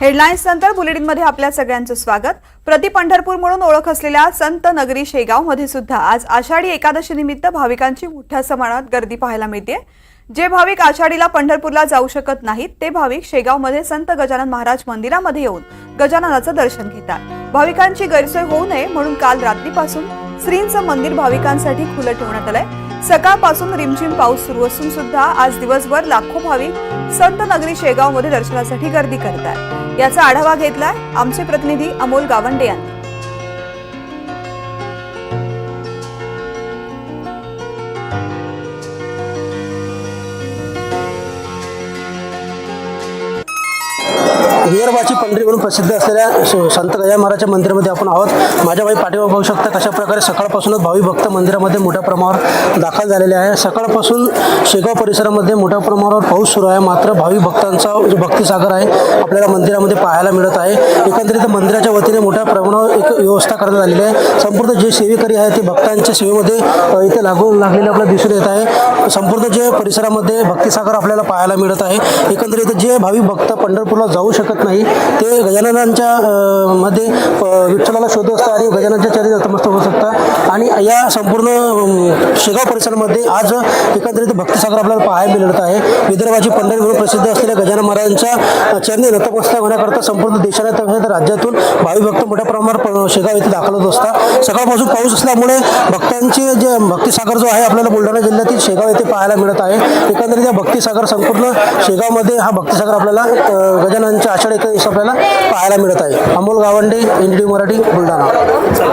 Headlines नंतर बुलेटिनमध्ये आपल्या सगळ्यांचं स्वागत. प्रति पंढरपूर म्हणून ओळख असलेल्या संत नगरी शेगावमध्ये सुद्धा आज आषाढी एकादशी निमित्त भाविकांची मोठ्या प्रमाणात गर्दी पाहायला मिळते जे भाविक आषाढीला पंढरपूरला जाऊ शकत नाहीत ते भाविक शेगावमध्ये संत गजानन महाराज मंदिरामध्ये येऊन गजाननाचं दर्शन घेतात. भाविकांची गैरसोय होऊ नये म्हणून काल रात्रीपासून श्रींचं मंदिर भाविकांसाठी खुलं ठेवण्यात आलंय. सकाळपासून रिमझिम पाऊस सुरू असून सुद्धा आज दिवसभर लाखो भाविक संत नगरी शेगावमध्ये दर्शनासाठी गर्दी करतात याचा आढावा घेतलाय आमचे प्रतिनिधी अमोल गावंडे यांनी. विदर्भाची पंढरी म्हणून प्रसिद्ध असलेल्या संत गजानन महाराजच्या मंदिरामध्ये आपण आहोत. माझ्या बाई पाठीवर बघू शकता कशा प्रकारे सकाळपासूनच भावी भक्त मंदिरामध्ये मोठ्या प्रमाणावर दाखल झालेले आहे. सकाळपासून शेगाव परिसरामध्ये मोठ्या प्रमाणावर पाऊस सुरू आहे. मात्र भावी भक्तांचा जो भक्तिसागर आहे. आपल्याला मंदिरामध्ये पाहायला मिळत आहे. एकंदरीत मंदिराच्या वतीने मोठ्या प्रमाणावर एक व्यवस्था करण्यात आलेली आहे. संपूर्ण जे सेवेकरी आहे ते भक्तांच्या सेवेमध्ये इथे लागून लागलेले आपल्याला दिसून येत आहे. संपूर्ण जे परिसरामध्ये भक्तिसागर आपल्याला पाहायला मिळत आहे. एकंदरीत जे भावी भक्त पंढरपूरला जाऊ शकत नाही. ते गजाननांच्या मध्ये विठ्ठलाला शोधत असतात आणि गजाननच्या चरित्र नतमस्त होऊ शकतात. आणि या संपूर्ण शेगाव परिसरामध्ये आज एकंदरीत भक्तिसागर आपल्याला पाहायला मिळत आहे. विदर्भाची पंढरी म्हणून प्रसिद्ध असलेल्या गजानन महाराजांच्या चरणी नतमस्तक होण्याकरता संपूर्ण देशाला तसेच राज्यातून भावी भक्त मोठ्या प्रमाणावर शेगाव येथे दाखल होत असतात. सकाळपासून पाऊस असल्यामुळे भक्तांचे जे भक्तिसागर जो आहे आपल्याला बुलढाणा जिल्ह्यातील शेगाव येथे पाहायला मिळत आहे. एकंदरीत या भक्तिसागर संपूर्ण शेगावमध्ये हा भक्तिसागर आपल्याला गजाननच्या आषाढ एकादशी आपल्याला पाहायला मिळत आहे अमोल गावंडे एन डी मराठी बुलढाणा